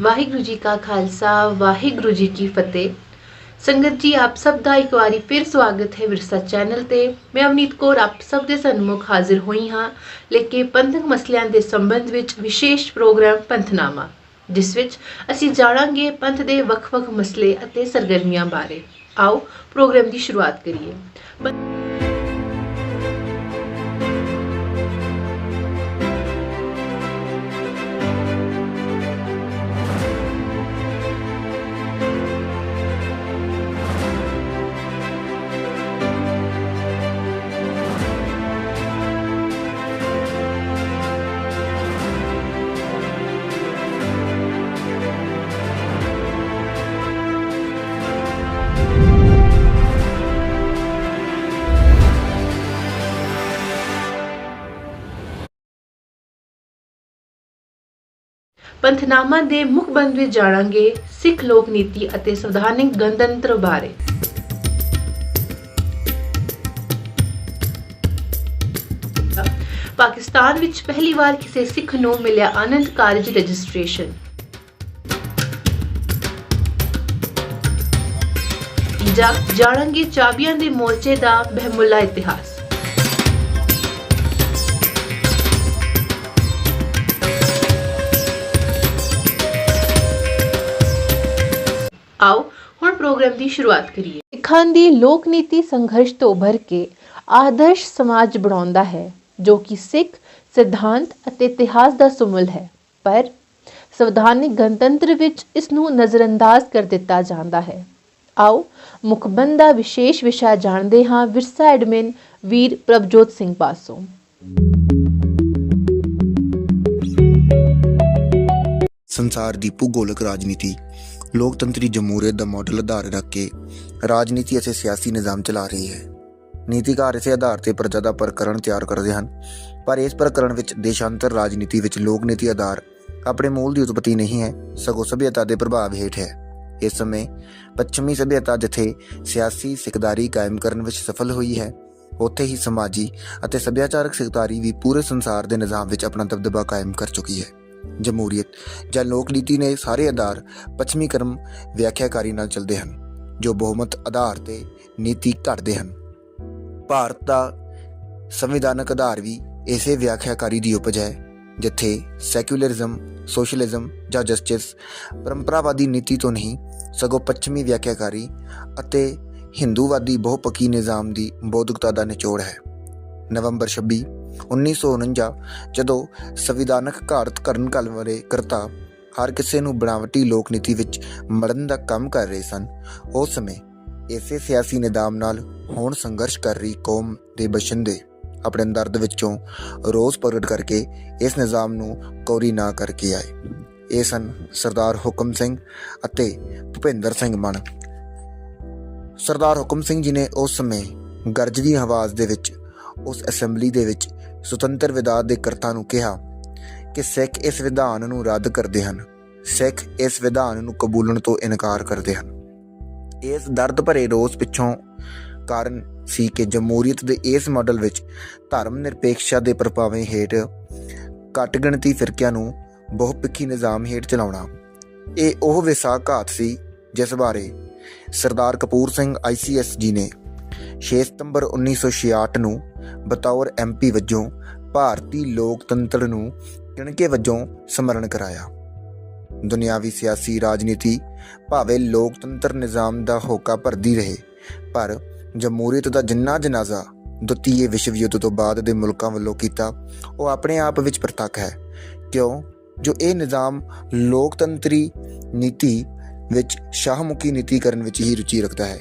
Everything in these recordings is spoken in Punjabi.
ਵਾਹਿਗੁਰੂ ਜੀ ਕਾ ਖਾਲਸਾ, ਵਾਹਿਗੁਰੂ ਜੀ ਕੀ ਫਤਿਹ। ਸੰਗਤ ਜੀ, ਆਪ ਸਭ ਦਾ ਇੱਕ ਵਾਰੀ ਫਿਰ ਸਵਾਗਤ ਹੈ ਵਿਰਸਾ ਚੈਨਲ ਤੇ। ਮੈਂ ਅਵਨੀਤ ਕੌਰ, ਆਪ ਸਭ ਦੇ ਸਨਮੁਖ ਹਾਜ਼ਰ ਹੋਈ ਹਾਂ। ਲੈ ਕੇ ਪੰਥਕ ਮਸਲਿਆਂ ਦੇ ਸੰਬੰਧ ਵਿੱਚ ਵਿਸ਼ੇਸ਼ ਪ੍ਰੋਗਰਾਮ ਪੰਥਨਾਮਾ, ਜਿਸ ਵਿੱਚ ਅਸੀਂ ਜਾਣਾਂਗੇ ਪੰਥ ਦੇ ਵੱਖ-ਵੱਖ ਮਸਲੇ ਅਤੇ ਸਰਗਰਮੀਆਂ ਬਾਰੇ। ਆਓ ਪ੍ਰੋਗਰਾਮ ਦੀ ਸ਼ੁਰੂਆਤ ਕਰੀਏ। ਪੰਥਨਾਮਾ ਦੇ ਮੁੱਖ ਬੰਦ ਵਿੱਚ ਜਾਣਾਂਗੇ ਸਿੱਖ ਲੋਕ ਨੀਤੀ ਅਤੇ ਸੰਵਿਧਾਨਿਕ ਗਣਤੰਤਰ ਬਾਰੇ। ਪਾਕਿਸਤਾਨ ਵਿੱਚ ਪਹਿਲੀ ਵਾਰ ਕਿਸੇ ਸਿੱਖ ਨੂੰ ਮਿਲਿਆ ਆਨੰਦ ਕਾਰਜ ਰਜਿਸਟ੍ਰੇਸ਼ਨ। ਜਾਣਾਂਗੇ ਚਾਬੀਆਂ ਦੇ ਮੋਰਚੇ ਦਾ ਬਹਿਮੁੱਲਾ ਇਤਿਹਾਸ। ਆਓ ਹੁਣ ਪ੍ਰੋਗਰਾਮ ਦੀ ਸ਼ੁਰੂਆਤ ਕਰੀਏ। ਸਿੱਖਾਂ ਦੀ ਲੋਕ ਨੀਤੀ ਸੰਘਰਸ਼ ਤੋਂ ਉੱਭਰ ਕੇ ਆਦਰਸ਼ ਸਮਾਜ ਬਣਾਉਂਦਾ ਹੈ ਜੋ ਕਿ ਸਿੱਖ ਸਿਧਾਂਤ ਅਤੇ ਇਤਿਹਾਸ ਦਾ ਸੁਮਲ ਹੈ। ਪਰ ਸੰਵਿਧਾਨਿਕ ਗਣਤੰਤਰ ਵਿੱਚ ਇਸ ਨੂੰ ਨਜ਼ਰਅੰਦਾਜ਼ ਕਰ ਦਿੱਤਾ ਜਾਂਦਾ ਹੈ। ਆਓ ਮੁਖਬੰਦ ਦਾ ਵਿਸ਼ੇਸ਼ ਵਿਸ਼ਾ ਜਾਣਦੇ ਹਾਂ ਵਿਰਸਾ ਐਡਮਿਨ ਵੀਰ ਪ੍ਰਭਜੋਤ ਸਿੰਘ ਪਾਸੋਂ। ਸੰਸਾਰ ਦੀ ਭੂਗੋਲਕ ਰਾਜਨੀਤੀ ਲੋਕਤੰਤਰੀ ਜਮਹੂਰੀਅਤ ਦਾ ਮਾਡਲ ਆਧਾਰ ਰੱਖ ਕੇ ਰਾਜਨੀਤੀ ਅਤੇ ਸਿਆਸੀ ਨਿਜ਼ਾਮ ਚਲਾ ਰਹੀ ਹੈ। ਨੀਤੀਕਾਰ ਇਸੇ ਆਧਾਰ ਤੇ ਪ੍ਰਜਾ ਦਾ ਪ੍ਰਕਰਣ ਤਿਆਰ ਕਰਦੇ ਹਨ, ਪਰ ਇਸ ਪ੍ਰਕਰਣ ਵਿੱਚ ਦੇਸ਼ਾਂਤਰ ਰਾਜਨੀਤੀ ਵਿੱਚ ਲੋਕ ਨੀਤੀ ਆਧਾਰ ਆਪਣੇ ਮੂਲ ਦੀ ਉਤਪਤੀ ਨਹੀਂ ਹੈ, ਸਗੋਂ ਸਭਿਅਤਾ ਦੇ ਪ੍ਰਭਾਵ ਹੇਠ ਹੈ। ਇਸ ਸਮੇਂ ਪੱਛਮੀ ਸਭਿਅਤਾ ਜਿੱਥੇ ਸਿਆਸੀ ਸਿਕਦਾਰੀ ਕਾਇਮ ਕਰਨ ਵਿੱਚ ਸਫਲ ਹੋਈ ਹੈ, ਉੱਥੇ ਹੀ ਸਮਾਜੀ ਅਤੇ ਸੱਭਿਆਚਾਰਕ ਸਿਕਦਾਰੀ ਵੀ ਪੂਰੇ ਸੰਸਾਰ ਦੇ ਨਿਜ਼ਾਮ ਵਿੱਚ ਆਪਣਾ ਦਬਦਬਾ ਕਾਇਮ ਕਰ ਚੁੱਕੀ ਹੈ। ਜਮਹੂਰੀਅਤ ਜਾਂ ਲੋਕ ਨੀਤੀ ਨੇ ਸਾਰੇ ਆਧਾਰ ਪੱਛਮੀ ਕਰਮ ਵਿਆਖਿਆਕਾਰੀ ਨਾਲ ਚੱਲਦੇ ਹਨ, ਜੋ ਬਹੁਮਤ ਆਧਾਰ ਤੇ ਨੀਤੀ ਘੜਦੇ ਹਨ। ਭਾਰਤ ਦਾ ਸੰਵਿਧਾਨਕ ਆਧਾਰ ਵੀ ਇਸੇ ਵਿਆਖਿਆਕਾਰੀ ਦੀ ਉਪਜ ਹੈ, ਜਿੱਥੇ ਸੈਕੂਲਰਿਜ਼ਮ, ਸੋਸ਼ਲਿਜ਼ਮ ਜਾਂ ਜਸਟਿਸ ਪਰੰਪਰਾਵਾਦੀ ਨੀਤੀ ਤੋਂ ਨਹੀਂ, ਸਗੋਂ ਪੱਛਮੀ ਵਿਆਖਿਆਕਾਰੀ ਅਤੇ ਹਿੰਦੂਵਾਦੀ ਬਹੁਪੱਖੀ ਨਿਜ਼ਾਮ ਦੀ ਬੌਧਿਕਤਾ ਦਾ ਨਿਚੋੜ ਹੈ। ਨਵੰਬਰ 26 1949 ਜਦੋਂ ਸੰਵਿਧਾਨਕ ਘਾੜਤ ਕਰਨ ਕਾਲ ਵਾਲੇ ਕਰਤਾ ਹਰ ਕਿਸੇ ਨੂੰ ਬਣਾਵਟੀ ਲੋਕ ਨੀਤੀ ਵਿੱਚ ਮੜਨ ਦਾ ਕੰਮ ਕਰ ਰਹੇ ਸਨ ਉਸ ਸਮੇਂ ਇਸੇ ਸਿਆਸੀ ਨਿਜ਼ਾਮ ਨਾਲ ਹੁਣ ਸੰਘਰਸ਼ ਕਰ ਰਹੀ ਕੌਮ ਦੇ ਬਸ਼ਿੰਦੇ ਆਪਣੇ ਦਰਦ ਵਿੱਚੋਂ ਰੋਸ ਪ੍ਰਗਟ ਕਰਕੇ ਇਸ ਨਿਜ਼ਾਮ ਨੂੰ ਕੌਰੀ ਨਾ ਕਰਕੇ ਆਏ। ਇਹ ਸਨ ਸਰਦਾਰ ਹੁਕਮ ਸਿੰਘ ਅਤੇ ਭੁਪਿੰਦਰ ਸਿੰਘ ਮਣ। ਸਰਦਾਰ ਹੁਕਮ ਸਿੰਘ ਜੀ ਨੇ ਉਸ ਸਮੇਂ ਗਰਜਦੀ ਆਵਾਜ਼ ਦੇ ਵਿੱਚ ਉਸ ਅਸੈਂਬਲੀ ਦੇ ਵਿੱਚ ਸੁਤੰਤਰ ਵਿਦਾਤ ਦੇ ਕਰਤਾ ਨੂੰ ਕਿਹਾ ਕਿ ਸਿੱਖ ਇਸ ਵਿਧਾਨ ਨੂੰ ਰੱਦ ਕਰਦੇ ਹਨ। ਸਿੱਖ ਇਸ ਵਿਧਾਨ ਨੂੰ ਕਬੂਲਣ ਤੋਂ ਇਨਕਾਰ ਕਰਦੇ ਹਨ। ਇਸ ਦਰਦ ਭਰੇ ਰੋਸ ਪਿੱਛੋਂ ਕਾਰਨ ਸੀ ਕਿ ਜਮਹੂਰੀਅਤ ਦੇ ਇਸ ਮਾਡਲ ਵਿੱਚ ਧਰਮ ਨਿਰਪੇਖਸ਼ਤਾ ਦੇ ਪ੍ਰਭਾਵੇਂ ਹੇਠ ਘੱਟ ਗਿਣਤੀ ਫਿਰਕਿਆਂ ਨੂੰ ਬਹੁਪੱਖੀ ਨਿਜ਼ਾਮ ਹੇਠ ਚਲਾਉਣਾ। ਇਹ ਉਹ ਵਿਸਾਘਾਤ ਸੀ ਜਿਸ ਬਾਰੇ ਸਰਦਾਰ ਕਪੂਰ ਸਿੰਘ ਆਈਸੀਐਸ ਜੀ ਨੇ 6 ਸਤੰਬਰ 1966 ਨੂੰ ਬਤੌਰ ਐਮਪੀ ਵਜੋਂ ਭਾਰਤੀ ਲੋਕਤੰਤਰ ਨੂੰ ਕਿਣਕੇ ਵਜੋਂ ਸਮਰਨ ਕਰਾਇਆ। ਦੁਨਿਆਵੀ ਸਿਆਸੀ ਰਾਜਨੀਤੀ ਭਾਵੇਂ ਲੋਕਤੰਤਰ ਨਿਜ਼ਾਮ ਦਾ ਹੋਕਾ ਭਰਦੀ ਰਹੇ, ਪਰ ਜਮਹੂਰੀਅਤ ਦਾ ਜਿੰਨਾ ਜਨਾਜ਼ਾ ਦੁਤੀਏ ਵਿਸ਼ਵ ਯੁੱਧ ਤੋਂ ਬਾਅਦ ਦੇ ਮੁਲਕਾਂ ਵੱਲੋਂ ਕੀਤਾ, ਉਹ ਆਪਣੇ ਆਪ ਵਿੱਚ ਪ੍ਰਤੱਖ ਹੈ। ਕਿਉਂ? ਜੋ ਇਹ ਨਿਜ਼ਾਮ ਲੋਕਤੰਤਰੀ ਨੀਤੀ ਵਿੱਚ ਸ਼ਾਹਮੁਖੀ ਨੀਤੀ ਕਰਨ ਵਿੱਚ ਹੀ ਰੁਚੀ ਰੱਖਦਾ ਹੈ।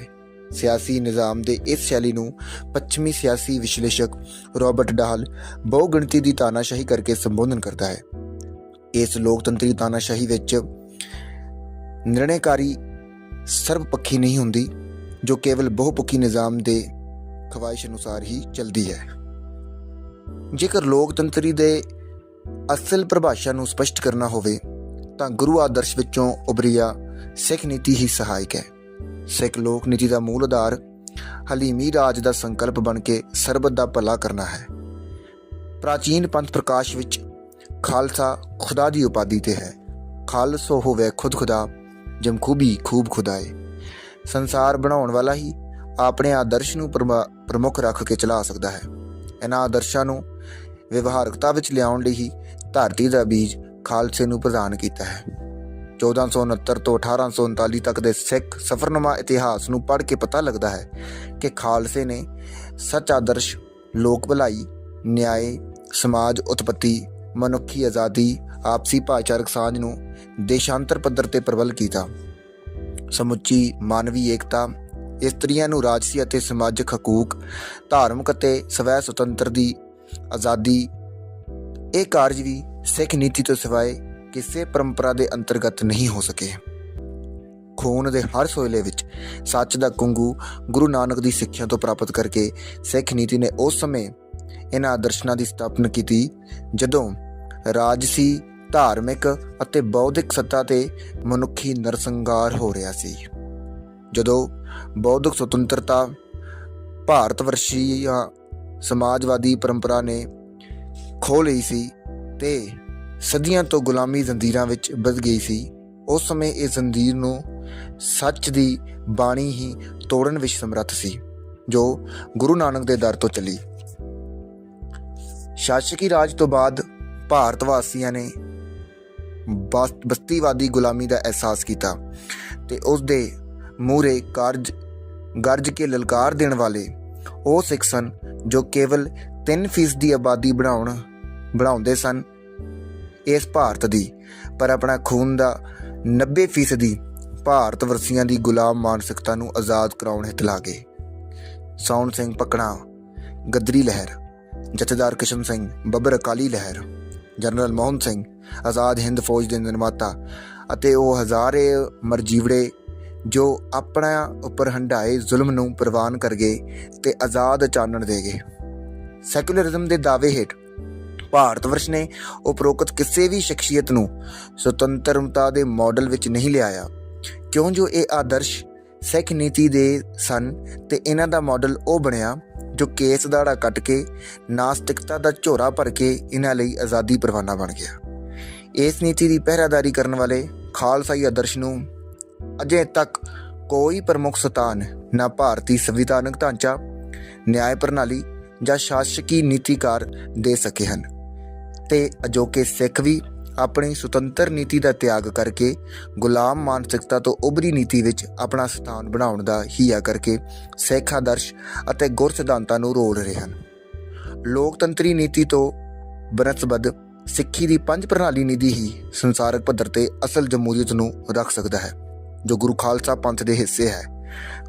ਸਿਆਸੀ ਨਿਜ਼ਾਮ ਦੇ ਇਸ ਸ਼ੈਲੀ ਨੂੰ ਪੱਛਮੀ ਸਿਆਸੀ ਵਿਸ਼ਲੇਸ਼ਕ ਰਾਬਰਟ ਡਾਹਲ ਬਹੁਗਿਣਤੀ ਦੀ ਤਾਨਾਸ਼ਾਹੀ ਕਰਕੇ ਸੰਬੋਧਨ ਕਰਦਾ ਹੈ। ਇਸ ਲੋਕਤੰਤਰੀ ਤਾਨਾਸ਼ਾਹੀ ਵਿੱਚ ਨਿਰਣੈਕਾਰੀ ਸਰਬਪੱਖੀ ਨਹੀਂ ਹੁੰਦੀ, ਜੋ ਕੇਵਲ ਬਹੁਪੱਖੀ ਨਿਜ਼ਾਮ ਦੇ ਖਵਾਇਸ਼ ਅਨੁਸਾਰ ਹੀ ਚੱਲਦੀ ਹੈ। ਜੇਕਰ ਲੋਕਤੰਤਰੀ ਦੇ ਅਸਲ ਪਰਿਭਾਸ਼ਾ ਨੂੰ ਸਪਸ਼ਟ ਕਰਨਾ ਹੋਵੇ, ਤਾਂ ਗੁਰੂ ਆਦਰਸ਼ ਵਿੱਚੋਂ ਉਭਰਿਆ ਸਿੱਖ ਨੀਤੀ ਹੀ ਸਹਾਇਕ ਹੈ। ਸਿੱਖ ਲੋਕ ਨੀਤੀ ਦਾ ਮੂਲ ਆਧਾਰ ਹਲੀਮੀ ਰਾਜ ਦਾ ਸੰਕਲਪ ਬਣ ਕੇ ਸਰਬਤ ਦਾ ਭਲਾ ਕਰਨਾ ਹੈ। ਪ੍ਰਾਚੀਨ ਪੰਥ ਪ੍ਰਕਾਸ਼ ਵਿੱਚ ਖਾਲਸਾ ਖੁਦਾ ਦੀ ਉਪਾਧੀ ਤੇ ਹੈ। ਖਾਲਸੋ ਹੋਵੇ ਖੁਦ ਖੁਦਾ, ਜਮ ਖੂਬੀ ਖੂਬ ਖੁਦਾਏ। ਸੰਸਾਰ ਬਣਾਉਣ ਵਾਲਾ ਹੀ ਆਪਣੇ ਆਦਰਸ਼ ਨੂੰ ਪ੍ਰਮਾ- ਪ੍ਰਮੁੱਖ ਰੱਖ ਕੇ ਚਲਾ ਸਕਦਾ ਹੈ। ਇਹਨਾਂ ਆਦਰਸ਼ਾਂ ਨੂੰ ਵਿਵਹਾਰਕਤਾ ਵਿੱਚ ਲਿਆਉਣ ਲਈ ਹੀ ਧਰਤੀ ਦਾ ਬੀਜ ਖਾਲਸੇ ਨੂੰ ਪ੍ਰਦਾਨ ਕੀਤਾ ਹੈ। 1469 ਤੋਂ 1839 ਤੱਕ ਦੇ ਸਿੱਖ ਸਫਰਨਮਾ ਇਤਿਹਾਸ ਨੂੰ ਪੜ੍ਹ ਕੇ ਪਤਾ ਲੱਗਦਾ ਹੈ ਕਿ ਖਾਲਸੇ ਨੇ ਸੱਚ ਆਦਰਸ਼, ਲੋਕ ਭਲਾਈ, ਨਿਆਏ, ਸਮਾਜ ਉਤਪਤੀ, ਮਨੁੱਖੀ ਆਜ਼ਾਦੀ, ਆਪਸੀ ਭਾਈਚਾਰਕ ਸਾਂਝ ਨੂੰ ਦੇਸ਼ਾਂਤਰ ਪੱਧਰ ਤੇ ਪ੍ਰਬਲ ਕੀਤਾ। ਸਮੁੱਚੀ ਮਾਨਵੀ ਏਕਤਾ, ਇਸਤਰੀਆਂ ਨੂੰ ਰਾਜਸੀ ਅਤੇ ਸਮਾਜਿਕ ਹਕੂਕ, ਧਾਰਮਿਕ ਅਤੇ ਸਵੈ ਸੁਤੰਤਰ ਦੀ ਆਜ਼ਾਦੀ, ਇਹ ਕਾਰਜ ਵੀ ਸਿੱਖ ਨੀਤੀ ਤੋਂ ਸਿਵਾਏ ਕਿਸੇ ਪਰੰਪਰਾ ਦੇ ਅੰਤਰਗਤ ਨਹੀਂ ਹੋ ਸਕੇ। ਖੂਨ ਦੇ ਹਰ ਸੋਇਲੇ ਵਿੱਚ ਸੱਚ ਦਾ ਕੁੰਗੂ ਗੁਰੂ ਨਾਨਕ ਦੀ ਸਿੱਖਿਆ ਤੋਂ ਪ੍ਰਾਪਤ ਕਰਕੇ ਸਿੱਖ ਨੀਤੀ ਨੇ ਉਸ ਸਮੇਂ ਇਹਨਾਂ ਆਦਰਸ਼ਾਂ ਦੀ ਸਥਾਪਨਾ ਕੀਤੀ, ਜਦੋਂ ਰਾਜਸੀ, ਧਾਰਮਿਕ ਅਤੇ ਬੌਧਿਕ ਸੱਤਾ ਤੇ ਮਨੁੱਖੀ ਨਰਸੰਗਾਰ ਹੋ ਰਿਹਾ ਸੀ। ਜਦੋਂ ਬੌਧਿਕ ਸੁਤੰਤਰਤਾ ਭਾਰਤ ਜਾਂ ਸਮਾਜਵਾਦੀ ਪਰੰਪਰਾ ਨੇ ਖੋ ਲਈ ਸੀ ਤੇ ਸਦੀਆਂ ਤੋਂ ਗੁਲਾਮੀ ਜ਼ੰਜੀਰਾਂ ਵਿੱਚ ਵੱਧ ਗਈ ਸੀ। ਉਸ ਸਮੇਂ ਇਹ ਜ਼ੰਜੀਰ ਨੂੰ ਸੱਚ ਦੀ ਬਾਣੀ ਹੀ ਤੋੜਨ ਵਿੱਚ ਸਮਰੱਥ ਸੀ, ਜੋ ਗੁਰੂ ਨਾਨਕ ਦੇ ਦਰ ਤੋਂ ਚੱਲੀ। ਸ਼ਾਸਕੀ ਰਾਜ ਤੋਂ ਬਾਅਦ ਭਾਰਤ ਵਾਸੀਆਂ ਨੇ ਬਸ- ਬਸਤੀਵਾਦੀ ਗੁਲਾਮੀ ਦਾ ਅਹਿਸਾਸ ਕੀਤਾ ਤੇ ਉਸ ਦੇ ਮੂਰੇ ਕਾਰਜ, ਗਰਜ ਕੇ ਲਲਕਾਰ ਦੇਣ ਵਾਲੇ ਉਹ ਸਿੱਖ ਸਨ ਜੋ ਕੇਵਲ 3% ਦੀ ਆਬਾਦੀ ਬਣਾਉਣ, ਬਣਾਉਂਦੇ ਸਨ ਇਸ ਭਾਰਤ ਦੀ, ਪਰ ਆਪਣਾ ਖੂਨ ਦਾ 90% ਦੀ ਭਾਰਤ ਵਰਸੀਆਂ ਦੀ ਗੁਲਾਮ ਮਾਨਸਿਕਤਾ ਨੂੰ ਆਜ਼ਾਦ ਕਰਾਉਣ ਹਿੱਤ ਲਾਗੇ। ਸੌਣ ਸਿੰਘ ਪਕਣਾ, ਗੱਦਰੀ ਲਹਿਰ। ਜਥੇਦਾਰ ਕਿਸ਼ਨ ਸਿੰਘ, ਬੱਬਰ ਅਕਾਲੀ ਲਹਿਰ। ਜਨਰਲ ਮੋਹਨ ਸਿੰਘ, ਆਜ਼ਾਦ ਹਿੰਦ ਫੌਜ ਦੇ ਨਿਰਮਾਤਾ ਅਤੇ ਉਹ ਹਜ਼ਾਰੇ ਮਰਜੀਵੜੇ ਜੋ ਆਪਣਾ ਉੱਪਰ ਹੰਡਾਏ ਜ਼ੁਲਮ ਨੂੰ ਪ੍ਰਵਾਨ ਕਰ ਗਏ ਤੇ ਆਜ਼ਾਦ ਚਾਨਣ ਦੇ ਗਏ। ਸੈਕੂਲਰਿਜ਼ਮ ਦੇ ਦਾਅਵੇ ਹੇਠ ਭਾਰਤ ਵਰਸ਼ ਨੇ ਉਪਰੋਕਤ ਕਿਸੇ ਵੀ ਸ਼ਖਸੀਅਤ ਨੂੰ ਸੁਤੰਤਰਤਾ ਦੇ ਮਾਡਲ ਵਿੱਚ ਨਹੀਂ ਲਿਆਇਆ। ਕਿਉਂ ਜੋ ਇਹ ਆਦਰਸ਼ ਸਿੱਖ ਨੀਤੀ ਦੇ ਸਨ ਤੇ ਇਹਨਾਂ ਦਾ ਮਾਡਲ ਉਹ ਬਣਿਆ ਜੋ ਕੇਸ ਦਾੜਾ ਕੱਟ ਕੇ, ਨਾਸਤਿਕਤਾ ਦਾ ਝੋਰਾ ਭਰ ਕੇ ਇਹਨਾਂ ਲਈ ਆਜ਼ਾਦੀ ਪਰਵਾਨਾ ਬਣ ਗਿਆ। ਇਸ ਨੀਤੀ ਦੀ ਪਹਿਰਾਦਾਰੀ ਕਰਨ ਵਾਲੇ ਖਾਲਸਾਈ ਆਦਰਸ਼ ਨੂੰ ਅਜੇ ਤੱਕ ਕੋਈ ਪ੍ਰਮੁੱਖ ਸਤਾਨ ਨਾ ਭਾਰਤੀ ਸੰਵਿਧਾਨਕ ਢਾਂਚਾ, ਨਿਆਂ ਪ੍ਰਣਾਲੀ ਜਾਂ ਸ਼ਾਸਕੀ ਨੀਤੀਕਾਰ ਦੇ ਸਕੇ ਹਨ। ਤੇ ਅਜੋਕੇ ਸਿੱਖ ਵੀ ਆਪਣੀ ਸੁਤੰਤਰ ਨੀਤੀ ਦਾ ਤਿਆਗ ਕਰਕੇ ਗੁਲਾਮ ਮਾਨਸਿਕਤਾ ਤੋਂ ਉਭਰੀ ਨੀਤੀ ਵਿੱਚ ਆਪਣਾ ਸਥਾਨ ਬਣਾਉਣ ਦਾ ਹੀਆ ਕਰਕੇ ਸਿੱਖ ਆਦਰਸ਼ ਅਤੇ ਗੁਰ ਸਿਧਾਂਤਾਂ ਨੂੰ ਰੋਲ ਰਹੇ ਹਨ। ਲੋਕਤੰਤਰੀ ਨੀਤੀ ਤੋਂ ਬਨਸਬਦ ਸਿੱਖੀ ਦੀ ਪੰਜ ਪ੍ਰਣਾਲੀ ਨੀਤੀ ਹੀ ਸੰਸਾਰਕ ਪੱਧਰ ਤੇ ਅਸਲ ਜਮਹੂਰੀਅਤ ਨੂੰ ਰੱਖ ਸਕਦਾ ਹੈ, ਜੋ ਗੁਰੂ ਖਾਲਸਾ ਪੰਥ ਦੇ ਹਿੱਸੇ ਹੈ।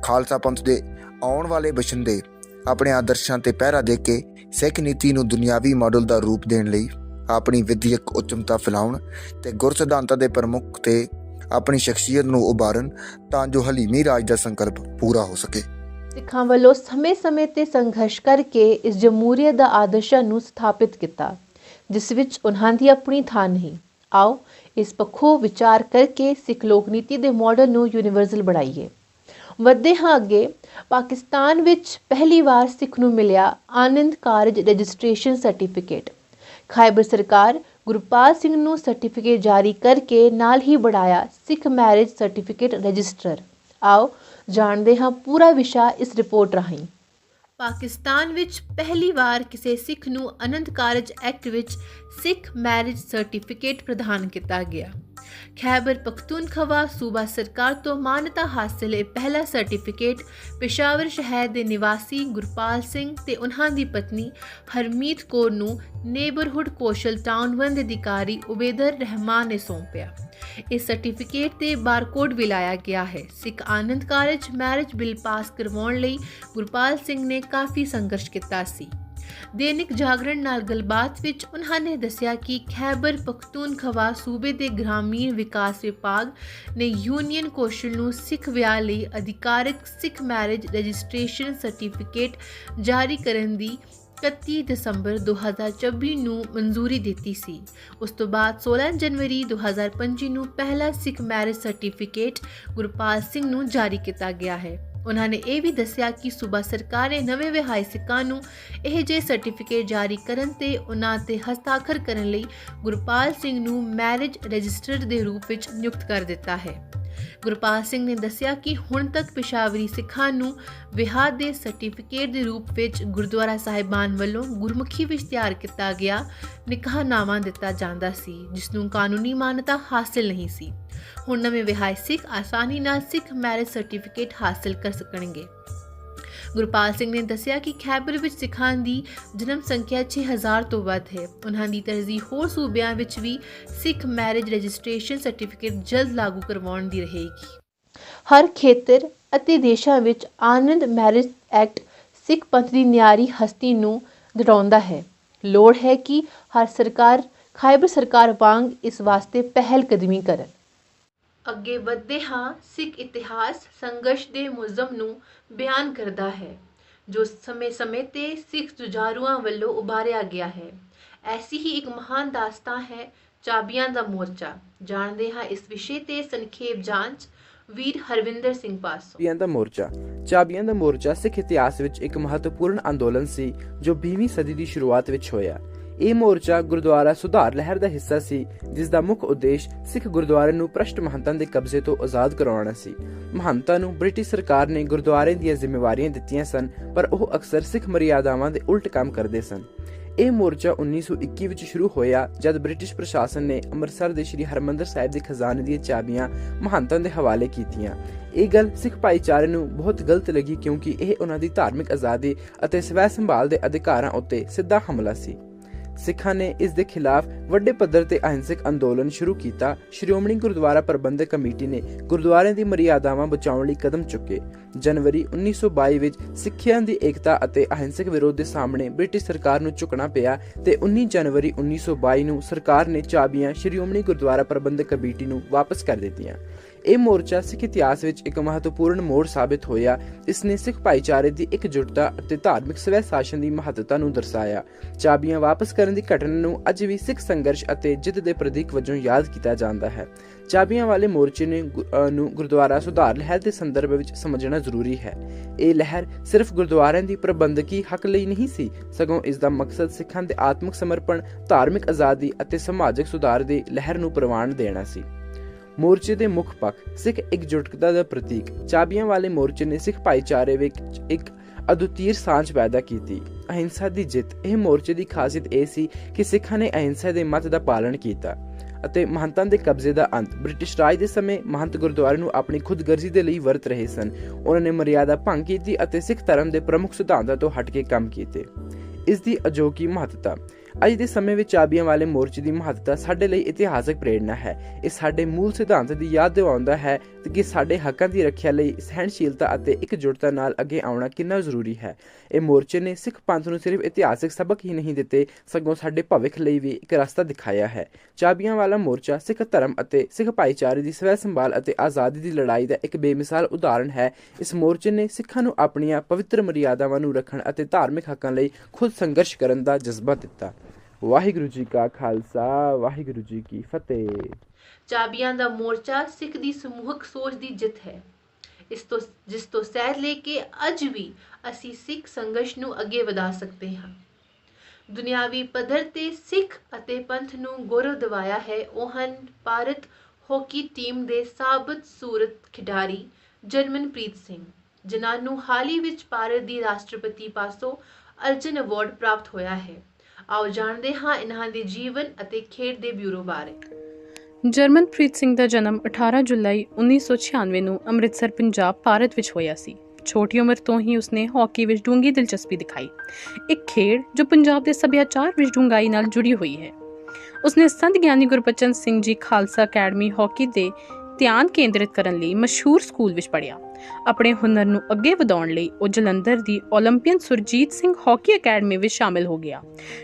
ਖਾਲਸਾ ਪੰਥ ਦੇ ਆਉਣ ਵਾਲੇ ਬਸ਼ਿੰਦੇ ਆਪਣੇ ਆਦਰਸ਼ਾਂ ਤੇ ਪਹਿਰਾ ਦੇ ਕੇ ਸਿੱਖ ਨੀਤੀ ਨੂੰ ਦੁਨਿਆਵੀ ਮਾਡਲ ਦਾ ਰੂਪ ਦੇਣ ਲਈ ਆਪਣੀ ਵਿਦਿਅਕ ਉੱਚਮਤਾ ਫੈਲਾਉਣ ਤੇ ਗੁਰ ਸਿਧਾਂਤਾਂ ਦੇ ਪ੍ਰਮੁੱਖ ਤੇ ਆਪਣੀ ਸ਼ਖਸੀਅਤ ਨੂੰ ਉਭਾਰਨ ਤਾਂ ਜੋ ਹਲੀਮੀ ਰਾਜ ਦਾ ਸੰਕਲਪ ਪੂਰਾ ਹੋ ਸਕੇ। ਸਿੱਖਾਂ ਵੱਲੋਂ ਸਮੇਂ-ਸਮੇਂ ਤੇ ਸੰਘਰਸ਼ ਕਰਕੇ ਇਸ ਜਮਹੂਰੀਅਤ ਦਾ ਆਦਰਸ਼ਾਂ ਨੂੰ ਸਥਾਪਿਤ ਕੀਤਾ, ਜਿਸ ਵਿੱਚ ਉਹਨਾਂ ਦੀ ਆਪਣੀ ਥਾਂ ਨਹੀਂ। ਆਓ ਇਸ ਪੱਖੋਂ ਵਿਚਾਰ ਕਰਕੇ ਸਿੱਖ ਲੋਕ ਨੀਤੀ ਦੇ ਮਾਡਲ ਨੂੰ ਯੂਨੀਵਰਸਲ ਬਣਾਈਏ। ਵੱਧਦੇ ਹਾਂ ਅੱਗੇ, ਪਾਕਿਸਤਾਨ ਵਿੱਚ ਪਹਿਲੀ ਵਾਰ ਸਿੱਖ ਨੂੰ ਮਿਲਿਆ ਆਨੰਦ ਕਾਰਜ ਰਜਿਸਟ੍ਰੇਸ਼ਨ ਸਰਟੀਫਿਕੇਟ। ਖੈਬਰ ਸਰਕਾਰ ਗੁਰਪਾਲ ਸਿੰਘ ਨੂੰ ਸਰਟੀਫਿਕੇਟ ਜਾਰੀ ਕਰਕੇ ਨਾਲ ਹੀ ਬਣਾਇਆ ਸਿੱਖ ਮੈਰਿਜ ਸਰਟੀਫਿਕੇਟ ਰਜਿਸਟਰ ਆਓ ਜਾਣਦੇ ਹਾਂ ਪੂਰਾ ਵਿਸ਼ਾ ਇਸ ਰਿਪੋਰਟ ਰਾਹੀਂ। ਪਾਕਿਸਤਾਨ ਵਿੱਚ ਪਹਿਲੀ ਵਾਰ ਕਿਸੇ ਸਿੱਖ ਨੂੰ ਅਨੰਦ ਕਾਰਜ ਐਕਟ ਵਿੱਚ ਸਿੱਖ ਮੈਰਿਜ ਸਰਟੀਫਿਕੇਟ ਪ੍ਰਦਾਨ ਕੀਤਾ ਗਿਆ। ਖੈਬਰ ਪਖਤੂਨਖਵਾ, ਸੂਬਾ ਸਰਕਾਰ ਤੋਂ ਮਾਨਤਾ ਹਾਸਲ ਇਹ ਪਹਿਲਾ ਸਰਟੀਫਿਕੇਟ ਪੇਸ਼ਾਵਰ ਸ਼ਹਿਰ ਦੇ ਨਿਵਾਸੀ ਗੁਰਪਾਲ ਸਿੰਘ ਤੇ ਉਹਨਾਂ ਦੀ ਪਤਨੀ ਹਰਮੀਤ ਕੌਰ ਨੂੰ ਨੇਬਰਹੁੱਡ ਕੋਸ਼ਲ ਟਾਊਨ ਵੰਦ ਅਧਿਕਾਰੀ ਉਬੇਦਰ ਰਹਿਮਾਨ ਨੇ ਸੌਂਪਿਆ। ਇਸ ਸਰਟੀਫਿਕੇਟ ਤੇ ਬਾਰਕੋਡ ਵੀ ਲਾਇਆ ਗਿਆ ਹੈ। ਸਿੱਖ Anand Karaj marriage bill pass ਕਰਵਾਉਣ ਲਈ ਗੁਰਪਾਲ ਸਿੰਘ ਨੇ ਕਾਫੀ ਸੰਘਰਸ਼ ਕੀਤਾ ਸੀ। ਦੈਨਿਕ ਜਾਗਰਣ ਨਾਲ ਗੱਲਬਾਤ ਵਿੱਚ ਉਹਨਾਂ ਨੇ ਦੱਸਿਆ ਕਿ ਖੈਬਰ ਪਖਤੂਨਖਵਾ ਸੂਬੇ ਦੇ ਗ੍ਰਾਮੀਣ ਵਿਕਾਸ ਵਿਭਾਗ ਨੇ ਯੂਨੀਅਨ ਕੌਸ਼ਲ ਨੂੰ ਸਿੱਖ ਵਿਆਹ ਲਈ ਅਧਿਕਾਰਕ ਸਿੱਖ ਮੈਰਿਜ ਰਜਿਸਟ੍ਰੇਸ਼ਨ ਸਰਟੀਫਿਕੇਟ ਜਾਰੀ ਕਰਨ ਦੀ 31 ਦਸੰਬਰ 2024 ਨੂੰ ਮਨਜ਼ੂਰੀ ਦਿੱਤੀ ਸੀ। ਉਸ ਤੋਂ ਬਾਅਦ 16 ਜਨਵਰੀ 2025 ਨੂੰ ਪਹਿਲਾ ਸਿੱਖ ਮੈਰਿਜ ਸਰਟੀਫਿਕੇਟ ਗੁਰਪਾਲ ਸਿੰਘ ਨੂੰ ਜਾਰੀ ਕੀਤਾ ਗਿਆ ਹੈ। ਉਹਨਾਂ ਨੇ ਇਹ ਵੀ ਦੱਸਿਆ ਕਿ ਸੂਬਾ ਸਰਕਾਰ ਨੇ ਨਵੇਂ ਵਿਆਹੇ ਸਿੱਖਾਂ ਨੂੰ ਇਹ ਜੇ ਸਰਟੀਫਿਕੇਟ ਜਾਰੀ ਕਰਨ ਤੇ ਉਹਨਾਂ ਤੇ ਹਸਤਾਖਰ ਕਰਨ ਲਈ ਗੁਰਪਾਲ ਸਿੰਘ ਨੂੰ ਮੈਰਿਜ ਰਜਿਸਟਰਡ ਦੇ ਰੂਪ ਵਿੱਚ ਨਿਯੁਕਤ ਕਰ ਦਿੱਤਾ ਹੈ ਗੁਰਪਾਲ ਸਿੰਘ ਨੇ ਦੱਸਿਆ ਕਿ ਹੁਣ ਤੱਕ ਪਿਸ਼ਾਵਰੀ ਸਿੱਖਾਂ ਨੂੰ ਵਿਆਹ ਦੇ ਸਰਟੀਫਿਕੇਟ ਦੇ ਰੂਪ ਵਿੱਚ ਗੁਰਦੁਆਰਾ ਸਾਹਿਬਾਨ ਵੱਲੋਂ ਗੁਰਮੁਖੀ ਵਿੱਚ ਤਿਆਰ ਕੀਤਾ ਗਿਆ ਨਿਕਾਹਨਾਮਾ ਦਿੱਤਾ ਜਾਂਦਾ ਸੀ, ਜਿਸ ਨੂੰ ਕਾਨੂੰਨੀ ਮਾਨਤਾ ਹਾਸਲ ਨਹੀਂ ਸੀ। ਹੁਣ ਨਵੇਂ ਵਿਆਹੇ ਸਿੱਖ ਆਸਾਨੀ ਨਾਲ ਸਿੱਖ ਮੈਰਿਜ ਸਰਟੀਫਿਕੇਟ ਹਾਸਲ ਕਰ ਸਕਣਗੇ। ਗੁਰਪਾਲ ਸਿੰਘ ਨੇ ਦੱਸਿਆ ਕਿ ਖੈਬਰ ਵਿੱਚ ਸਿੱਖਾਂ ਦੀ ਜਨਮ ਸੰਖਿਆ 6000 ਤੋਂ ਵੱਧ ਹੈ। ਉਹਨਾਂ ਦੀ ਤਰਜੀਹ ਹੋਰ ਸੂਬਿਆਂ ਵਿੱਚ ਵੀ ਸਿੱਖ ਮੈਰਿਜ ਰਜਿਸਟ੍ਰੇਸ਼ਨ ਸਰਟੀਫਿਕੇਟ ਜਲਦ ਲਾਗੂ ਕਰਵਾਉਣ ਦੀ ਰਹੇਗੀ। ਹਰ ਖੇਤਰ ਅਤੇ ਦੇਸ਼ਾਂ ਵਿੱਚ ਆਨੰਦ ਮੈਰਿਜ ਐਕਟ ਸਿੱਖ ਪੰਥ ਦੀ ਨਿਆਰੀ ਹਸਤੀ ਨੂੰ ਦਰਸਾਉਂਦਾ ਹੈ। ਲੋੜ ਹੈ ਕਿ ਹਰ ਸਰਕਾਰ ਖਾਈਬਰ ਸਰਕਾਰ ਵਾਂਗ ਇਸ ਵਾਸਤੇ ਪਹਿਲ ਕਦਮੀ ਕਰਨ। ਅੱਗੇ ਵਧਦੇ ਹਾਂ, ਸਿੱਖ ਇਤਿਹਾਸ ਸੰਘਰਸ਼ ਦੇ ਮੁਜ਼ਮ ਨੂੰ ਬਿਆਨ ਕਰਦਾ ਹੈ, ਜੋ ਸਮੇਂ-ਸਮੇਂ ਤੇ ਸਿੱਖ ਜੁਝਾਰੂਆਂ ਵੱਲੋਂ ਉਭਾਰਿਆ ਗਿਆ ਹੈ। ਐਸੀ ਹੀ ਇੱਕ ਮਹਾਨ ਦਾਸਤਾਂ ਹੈ, ਚਾਬੀਆਂ ਦਾ ਮੋਰਚਾ। ਜਾਣਦੇ ਹਾਂ ਇਸ ਵਿਸ਼ੇ ਤੇ ਸੰਖੇਪ ਜਾਂਚ ਵੀਰ ਹਰਵਿੰਦਰ ਸਿੰਘ ਪਾਸੋਂ। ਚਾਬੀਆਂ ਦਾ ਮੋਰਚਾ। ਚਾਬੀਆਂ ਦਾ ਮੋਰਚਾ ਸਿੱਖ ਇਤਿਹਾਸ ਵਿੱਚ ਇੱਕ ਮਹੱਤਵਪੂਰਨ ਅੰਦੋਲਨ ਸੀ, ਜੋ 20ਵੀਂ ਸਦੀ ਦੀ ਸ਼ੁਰੂਆਤ ਵਿੱਚ ਹੋਇਆ। ਇਹ ਮੋਰਚਾ ਗੁਰਦੁਆਰਾ ਸੁਧਾਰ ਲਹਿਰ ਦਾ ਹਿੱਸਾ ਸੀ ਜਿਸ ਦਾ ਮੁੱਖ ਉਦੇਸ਼ ਸਿੱਖ ਗੁਰਦੁਆਰੇ ਨੂੰ ਭ੍ਰਸ਼ਟ ਮਹੰਤਾਂ ਦੇ ਕਬਜ਼ੇ ਤੋਂ ਆਜ਼ਾਦ ਕਰਵਾਉਣਾ ਸੀ। ਮਹੰਤਾਂ ਨੂੰ ਬ੍ਰਿਟਿਸ਼ ਸਰਕਾਰ ਨੇ ਗੁਰਦੁਆਰੇ ਦੀਆਂ ਜ਼ਿੰਮੇਵਾਰੀਆਂ ਦਿੱਤੀਆਂ ਸਨ, ਪਰ ਉਹ ਅਕਸਰ ਸਿੱਖ ਮਰਿਆਦਾਵਾਂ ਦੇ ਉਲਟ ਕੰਮ ਕਰਦੇ ਸਨ। ਇਹ ਮੋਰਚਾ 1921 ਵਿੱਚ ਸ਼ੁਰੂ ਹੋਇਆ, ਜਦ ਬ੍ਰਿਟਿਸ਼ ਪ੍ਰਸ਼ਾਸਨ ਨੇ ਅੰਮ੍ਰਿਤਸਰ ਦੇ ਸ੍ਰੀ ਹਰਮੰਦਰ ਸਾਹਿਬ ਦੇ ਖਜ਼ਾਨੇ ਦੀਆਂ ਚਾਬੀਆਂ ਮਹੰਤਾਂ ਦੇ ਹਵਾਲੇ ਕੀਤੀਆਂ। ਇਹ ਗੱਲ ਸਿੱਖ ਭਾਈਚਾਰੇ ਨੂੰ ਬਹੁਤ ਗਲਤ ਲੱਗੀ, ਕਿਉਂਕਿ ਇਹ ਉਹਨਾਂ ਦੀ ਧਾਰਮਿਕ ਆਜ਼ਾਦੀ ਅਤੇ ਸਵੈ ਸੰਭਾਲ ਦੇ ਅਧਿਕਾਰਾਂ ਉੱਤੇ ਸਿੱਧਾ ਹਮਲਾ ਸੀ। ਸਿੱਖਾਂ ਨੇ ਇਸ ਦੇ ਖਿਲਾਫ ਵੱਡੇ ਪੱਧਰ ਤੇ ਅਹਿੰਸਕ ਅੰਦੋਲਨ ਸ਼ੁਰੂ ਕੀਤਾ। ਸ਼੍ਰੋਮਣੀ ਗੁਰਦੁਆਰਾ ਪ੍ਰਬੰਧਕ ਕਮੇਟੀ ਨੇ ਗੁਰਦੁਆਰਿਆਂ ਦੀ ਮਰਿਆਦਾਵਾਂ ਬਚਾਉਣ ਲਈ ਕਦਮ ਚੁੱਕੇ। ਜਨਵਰੀ 1922 ਵਿੱਚ ਸਿੱਖਿਆਂ ਦੀ ਏਕਤਾ ਅਤੇ ਅਹਿੰਸਕ ਵਿਰੋਧ ਦੇ ਸਾਹਮਣੇ ਬ੍ਰਿਟਿਸ਼ ਸਰਕਾਰ ਨੂੰ ਝੁਕਣਾ ਪਿਆ ਤੇ 19 ਜਨਵਰੀ 1922 ਨੂੰ ਸਰਕਾਰ ਨੇ ਚਾਬੀਆਂ ਸ਼੍ਰੋਮਣੀ ਗੁਰਦੁਆਰਾ ਪ੍ਰਬੰਧਕ ਕਮੇਟੀ ਨੂੰ ਵਾਪਸ ਕਰ ਦਿੱਤੀਆਂ। ਇਹ ਮੋਰਚਾ ਸਿੱਖ ਇਤਿਹਾਸ ਵਿੱਚ ਇੱਕ ਮਹੱਤਵਪੂਰਨ ਮੋੜ ਸਾਬਿਤ ਹੋਇਆ, ਇਸ ਨੇ ਸਿੱਖ ਭਾਈਚਾਰੇ ਦੀ ਇਕਜੁੱਟਤਾ ਅਤੇ ਧਾਰਮਿਕ ਸਵੈ ਸ਼ਾਸਨ ਦੀ ਮਹੱਤਤਾ ਨੂੰ ਦਰਸਾਇਆ। ਚਾਬੀਆਂ ਵਾਪਸ ਕਰਨ ਦੀ ਘਟਨਾ ਨੂੰ ਅੱਜ ਵੀ ਸਿੱਖ ਸੰਘਰਸ਼ ਅਤੇ ਜਿੱਤ ਦੇ ਪ੍ਰਤੀਕ ਵਜੋਂ ਯਾਦ ਕੀਤਾ ਜਾਂਦਾ ਹੈ। ਚਾਬੀਆਂ ਵਾਲੇ ਮੋਰਚੇ ਨੇ ਗੁ- ਨੂੰ ਗੁਰਦੁਆਰਾ ਸੁਧਾਰ ਲਹਿਰ ਦੇ ਸੰਦਰਭ ਵਿੱਚ ਸਮਝਣਾ ਜ਼ਰੂਰੀ ਹੈ। ਇਹ ਲਹਿਰ ਸਿਰਫ ਗੁਰਦੁਆਰਿਆਂ ਦੀ ਪ੍ਰਬੰਧਕੀ ਹੱਕ ਲਈ ਨਹੀਂ ਸੀ, ਸਗੋਂ ਇਸ ਦਾ ਮਕਸਦ ਸਿੱਖਾਂ ਦੇ ਆਤਮਿਕ ਸਮਰਪਣ, ਧਾਰਮਿਕ ਆਜ਼ਾਦੀ ਅਤੇ ਸਮਾਜਿਕ ਸੁਧਾਰ ਦੀ ਲਹਿਰ ਨੂੰ ਪ੍ਰਵਾਨ ਦੇਣਾ ਸੀ। ਮੋਰਚੇ ਦੇ ਮੁੱਖ ਪੱਖ, ਸਿੱਖ ਇਕਜੁੱਟਤਾ ਦਾ ਪ੍ਰਤੀਕ, ਚਾਬੀਆਂ ਵਾਲੇ ਮੋਰਚੇ ਨੇ ਸਿੱਖ ਭਾਈਚਾਰੇ ਵਿੱਚ ਇੱਕ ਅਦੁੱਤੀ ਸਾਂਝ ਪੈਦਾ ਕੀਤੀ। ਅਹਿੰਸਾ ਦੀ ਜਿੱਤ, ਇਹ ਮੋਰਚੇ ਦੀ ਖਾਸੀਅਤ ਇਹ ਸੀ ਕਿ ਸਿੱਖਾਂ ਨੇ ਅਹਿੰਸਾ ਦੇ ਮਤ ਦਾ ਪਾਲਣ ਕੀਤਾ ਅਤੇ ਮਹੰਤਾਂ ਦੇ ਕਬਜ਼ੇ ਦਾ ਅੰਤ, ਬ੍ਰਿਟਿਸ਼ ਰਾਜ ਦੇ ਸਮੇਂ ਮਹੰਤ ਗੁਰਦੁਆਰੇ ਨੂੰ ਆਪਣੀ ਖੁਦਗਰਜ਼ੀ ਦੇ ਲਈ ਵਰਤ ਰਹੇ ਸਨ। ਉਹਨਾਂ ਨੇ ਮਰਿਆਦਾ ਭੰਗ ਕੀਤੀ ਅਤੇ ਸਿੱਖ ਧਰਮ ਦੇ ਪ੍ਰਮੁੱਖ ਸਿਧਾਂਤਾਂ ਤੋਂ ਹਟ ਕੇ ਕੰਮ ਕੀਤੇ। ਇਸ ਦੀ ਅਜੋਕੀ ਮਹੱਤਤਾ ਅੱਜ ਦੇ ਸਮੇਂ ਵਿੱਚ ਚਾਬੀਆਂ ਵਾਲੇ ਮੋਰਚੇ ਦੀ ਮਹੱਤਤਾ ਸਾਡੇ ਲਈ ਇਤਿਹਾਸਕ ਪ੍ਰੇਰਣਾ ਹੈ। ਇਹ ਸਾਡੇ ਮੂਲ ਸਿਧਾਂਤ ਦੀ ਯਾਦ ਦਿਵਾਉਂਦਾ ਹੈ ਕਿ ਸਾਡੇ ਹੱਕਾਂ ਦੀ ਰੱਖਿਆ ਲਈ ਸਹਿਣਸ਼ੀਲਤਾ ਅਤੇ ਇਕਜੁੱਟਤਾ ਨਾਲ ਅੱਗੇ ਆਉਣਾ ਕਿੰਨਾ ਜ਼ਰੂਰੀ ਹੈ। ਇਹ ਮੋਰਚੇ ਨੇ ਸਿੱਖ ਪੰਥ ਨੂੰ ਸਿਰਫ ਇਤਿਹਾਸਕ ਸਬਕ ਹੀ ਨਹੀਂ ਦਿੱਤੇ, ਸਗੋਂ ਸਾਡੇ ਭਵਿੱਖ ਲਈ ਵੀ ਇੱਕ ਰਸਤਾ ਦਿਖਾਇਆ ਹੈ। ਚਾਬੀਆਂ ਵਾਲਾ ਮੋਰਚਾ ਸਿੱਖ ਧਰਮ ਅਤੇ ਸਿੱਖ ਭਾਈਚਾਰੇ ਦੀ ਸਵੈ ਸੰਭਾਲ ਅਤੇ ਆਜ਼ਾਦੀ ਦੀ ਲੜਾਈ ਦਾ ਇੱਕ ਬੇਮਿਸਾਲ ਉਦਾਹਰਣ ਹੈ। ਇਸ ਮੋਰਚੇ ਨੇ ਸਿੱਖਾਂ ਨੂੰ ਆਪਣੀਆਂ ਪਵਿੱਤਰ ਮਰਿਆਦਾਵਾਂ ਨੂੰ ਰੱਖਣ ਅਤੇ ਧਾਰਮਿਕ ਹੱਕਾਂ ਲਈ ਖੁਦ ਸੰਘਰਸ਼ ਕਰਨ ਦਾ ਜਜ਼ਬਾ ਦਿੱਤਾ। ਵਾਹਿਗੁਰੂ ਜੀ ਕਾ ਖਾਲਸਾ, ਵਾਹਿਗੁਰੂ ਜੀ ਕੀ ਫਤਿਹ। ਚਾਬੀਆਂ ਦਾ ਮੋਰਚਾ ਸਿੱਖ ਦੀ ਸਮੂਹਕ ਸੋਚ ਦੀ ਜਿੱਤ ਹੈ। ਇਸ ਤੋਂ, ਜਿਸ ਤੋਂ ਸਹਿਤ ਲੈ ਕੇ ਅੱਜ ਵੀ ਅਸੀਂ ਸਿੱਖ ਸੰਘਰਸ਼ ਨੂੰ ਅੱਗੇ ਵਧਾ ਸਕਦੇ ਹਾਂ। ਦੁਨਿਆਵੀ ਪੱਧਰ ਤੇ ਸਿੱਖ ਅਤੇ ਪੰਥ ਨੂੰ ਗੌਰਵ ਦਿਵਾਇਆ ਹੈ, ਉਹ ਹਨ ਭਾਰਤ ਹਾਕੀ ਟੀਮ ਦੇ ਸਾਬਤ ਸੂਰਤ ਖਿਡਾਰੀ ਜਰਮਨਪ੍ਰੀਤ ਸਿੰਘ, ਜਿਨ੍ਹਾਂ ਨੂੰ ਹਾਲ ਹੀ ਵਿੱਚ ਭਾਰਤ ਦੀ ਰਾਸ਼ਟਰਪਤੀ ਪਾਸੋਂ ਅਰਜਨ ਅਵਾਰਡ ਪ੍ਰਾਪਤ ਹੋਇਆ ਹੈ। ਆਓ ਜਾਣਦੇ ਹਾਂ ਇਹਨਾਂ ਦੇ ਜੀਵਨ ਅਤੇ ਖੇਡ ਦੇ ਬਿਊਰੋ ਬਾਰੇ। ਜਰਮਨਪ੍ਰੀਤ ਸਿੰਘ ਦਾ ਜਨਮ 18 ਜੁਲਾਈ 1996 ਨੂੰ ਅੰਮ੍ਰਿਤਸਰ, ਪੰਜਾਬ, ਭਾਰਤ ਵਿੱਚ ਹੋਇਆ ਸੀ। ਛੋਟੀ ਉਮਰ ਤੋਂ ਹੀ ਉਸਨੇ ਹਾਕੀ ਵਿੱਚ ਡੂੰਗੀ ਦਿਲਚਸਪੀ ਦਿਖਾਈ। ਇੱਕ ਖੇਡ ਜੋ ਪੰਜਾਬ ਦੇ ਸੱਭਿਆਚਾਰ ਵਿੱਚ ਡੂੰਘਾਈ ਨਾਲ ਜੁੜੀ ਹੋਈ ਹੈ। ਉਸਨੇ ਸੰਤ ਗਿਆਨੀ ਗੁਰਬਚਨ ਸਿੰਘ ਜੀ ਖਾਲਸਾ ਅਕੈਡਮੀ ਹਾਕੀ ਦੇ ਧਿਆਨ ਕੇਂਦਰਿਤ ਕਰਨ ਲਈ ਮਸ਼ਹੂਰ ਸਕੂਲ ਵਿੱਚ ਪੜ੍ਹਿਆ। ਆਪਣੇ ਹੁਨਰ ਨੂੰ ਅੱਗੇ ਵਧਾਉਣ ਲਈ ਉਹ ਜਲੰਧਰ ਦੀ 올림픽ਨ ਸੁਰਜੀਤ ਸਿੰਘ ਹਾਕੀ ਅਕੈਡਮੀ ਵਿੱਚ ਸ਼ਾਮਿਲ ਹੋ ਗਿਆ,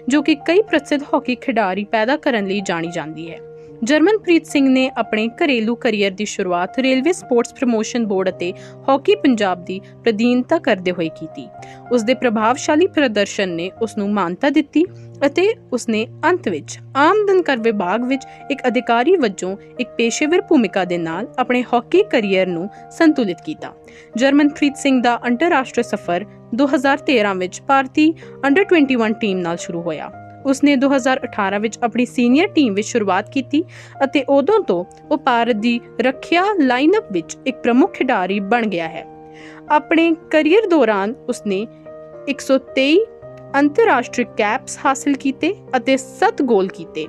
ਜੋ ਕਿ ਕਈ ਪ੍ਰਸਿੱਧ ਹਾਕੀ ਖਿਡਾਰੀ ਪੈਦਾ ਕਰਨ ਲਈ ਜਾਣੀ ਜਾਂਦੀ ਹੈ। ਜਰਮਨਪ੍ਰੀਤ ਸਿੰਘ ਨੇ ਆਪਣੇ ਘਰੇਲੂ ਕੈਰੀਅਰ ਦੀ ਸ਼ੁਰੂਆਤ ਰੇਲਵੇ ਸਪੋਰਟਸ ਪ੍ਰਮੋਸ਼ਨ ਬੋਰਡ ਅਤੇ ਹਾਕੀ ਪੰਜਾਬ ਦੀ ਪ੍ਰਧੀਨਤਾ ਕਰਦੇ ਹੋਏ ਕੀਤੀ। ਉਸ ਦੇ ਪ੍ਰਭਾਵਸ਼ਾਲੀ ਪ੍ਰਦਰਸ਼ਨ ਨੇ ਉਸ ਨੂੰ ਮਾਨਤਾ ਦਿੱਤੀ ਅਤੇ ਉਸ ਅੰਤ ਵਿੱਚ ਆਮਦਨ ਕਰ ਵਿਭਾਗ ਵਿੱਚ ਇੱਕ ਅਧਿਕਾਰੀ ਵਜੋਂ ਇੱਕ ਪੇਸ਼ੇਵਰ ਭੂਮਿਕਾ ਦੇ ਨਾਲ ਆਪਣੇ ਹਾਕੀ ਕੈਰੀਅਰ ਨੂੰ ਸੰਤੁਲਿਤ ਕੀਤਾ। ਜਰਮਨਪ੍ਰੀਤ ਸਿੰਘ ਦਾ ਅੰਤਰਰਾਸ਼ਟਰੀ ਸਫ਼ਰ 2013 ਵਿੱਚ ਭਾਰਤੀ ਅੰਡਰ 21 ਟੀਮ ਨਾਲ ਸ਼ੁਰੂ ਹੋਇਆ। ਉਸਨੇ 2018 ਵਿੱਚ ਆਪਣੀ ਸੀਨੀਅਰ ਟੀਮ ਵਿੱਚ ਸ਼ੁਰੂਆਤ ਕੀਤੀ ਅਤੇ ਉਦੋਂ ਤੋਂ ਉਹ ਭਾਰਤ ਦੀ ਰੱਖਿਆ ਲਾਈਨਅਪ ਵਿੱਚ ਇੱਕ ਪ੍ਰਮੁੱਖ ਖਿਡਾਰੀ ਬਣ ਗਿਆ ਹੈ। ਆਪਣੇ ਕੈਰੀਅਰ ਦੌਰਾਨ ਉਸਨੇ 123 ਅੰਤਰਰਾਸ਼ਟਰੀ ਕੈਪਸ ਹਾਸਲ ਕੀਤੇ ਅਤੇ 7 ਗੋਲ ਕੀਤੇ।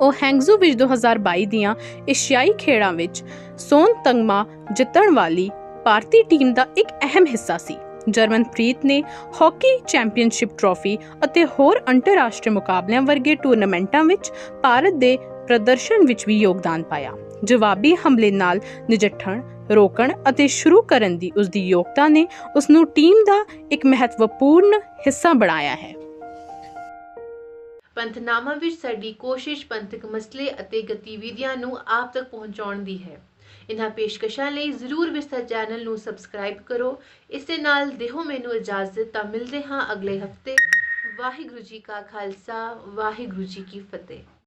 ਉਹ ਹੈਂਗਜ਼ੂ ਵਿੱਚ 2022 ਦੀਆਂ ਏਸ਼ੀਆਈ ਖੇਡਾਂ ਵਿੱਚ ਸੋਨ ਤਗਮਾ ਜਿੱਤਣ ਵਾਲੀ ਭਾਰਤੀ ਟੀਮ ਦਾ ਇੱਕ ਅਹਿਮ ਹਿੱਸਾ ਸੀ। ਜਰਮਨਪ੍ਰੀਤ ਨੇ ਹਾਕੀ ਚੈਂਪੀਅਨਸ਼ਿਪ ਟਰਾਫੀ ਅਤੇ ਹੋਰ ਅੰਤਰਰਾਸ਼ਟਰੀ ਮੁਕਾਬਲਿਆਂ ਵਰਗੇ ਟੂਰਨਾਮੈਂਟਾਂ ਵਿੱਚ ਭਾਰਤ ਦੇ ਪ੍ਰਦਰਸ਼ਨ ਵਿੱਚ ਵੀ ਯੋਗਦਾਨ ਪਾਇਆ। ਜਵਾਬੀ ਹਮਲੇ ਨਾਲ ਨਜਿੱਠਣ, ਰੋਕਣ ਅਤੇ ਸ਼ੁਰੂ ਕਰਨ ਦੀ ਉਸ ਦੀ ਯੋਗਤਾ ਨੇ ਉਸ ਨੂੰ ਟੀਮ ਦਾ ਇੱਕ ਮਹੱਤਵਪੂਰਨ ਹਿੱਸਾ ਬਣਾਇਆ ਹੈ। ਪੰਥਨਾਮਾ ਵਿੱਚ ਸਾਡੀ ਕੋਸ਼ਿਸ਼ ਪੰਥਕ ਮਸਲੇ ਅਤੇ ਗਤੀਵਿਧੀਆਂ ਨੂੰ ਆਪ ਤੱਕ ਪਹੁੰਚਾਉਣ ਦੀ ਹੈ। ਇਹਨਾਂ ਪੇਸ਼ਕਸ਼ਾਂ ਲਈ ਜ਼ਰੂਰ ਵਿਸਤਾ ਚੈਨਲ ਨੂੰ ਸਬਸਕ੍ਰਾਈਬ ਕਰੋ। ਇਸ ਦੇ ਨਾਲ ਦਿਓ ਮੈਨੂੰ ਇਜਾਜ਼ਤ ਤਾਂ ਮਿਲਦੇ ਹਾਂ ਅਗਲੇ ਹਫ਼ਤੇ। ਵਾਹਿਗੁਰੂ ਜੀ ਕਾ ਖਾਲਸਾ, ਵਾਹਿਗੁਰੂ ਜੀ ਕੀ ਫਤਿਹ।